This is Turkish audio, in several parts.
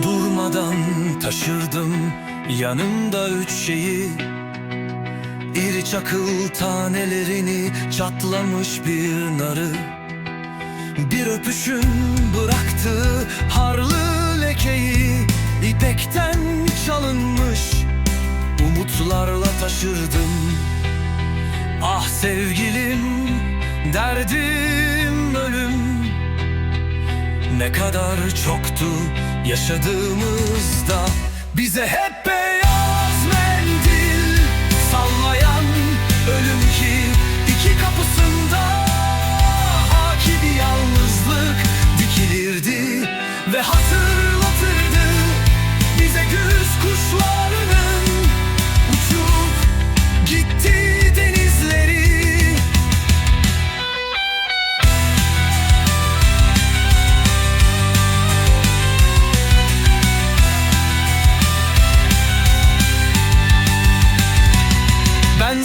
Durmadan taşırdım yanımda üç şeyi. İri çakıl tanelerini çatlamış bir narı. Bir öpüşün bıraktı harlı lekeyi. İpekten çalınmış umutlarla taşırdım. Ah sevgilim derdim ne kadar çoktu yaşadığımızda. Bize hep beyaz mendil sallayan ölüm ki iki kapısında haki bir yalnızlık dikilirdi ve hatırlatırdı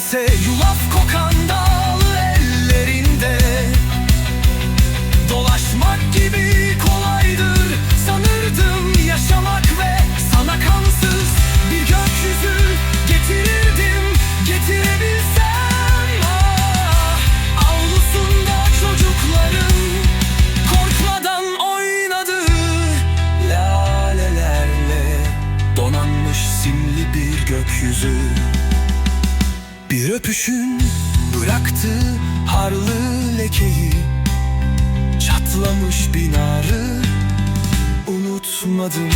say you love bir öpüşün bıraktı harlı lekeyi. Çatlamış binarı unutmadım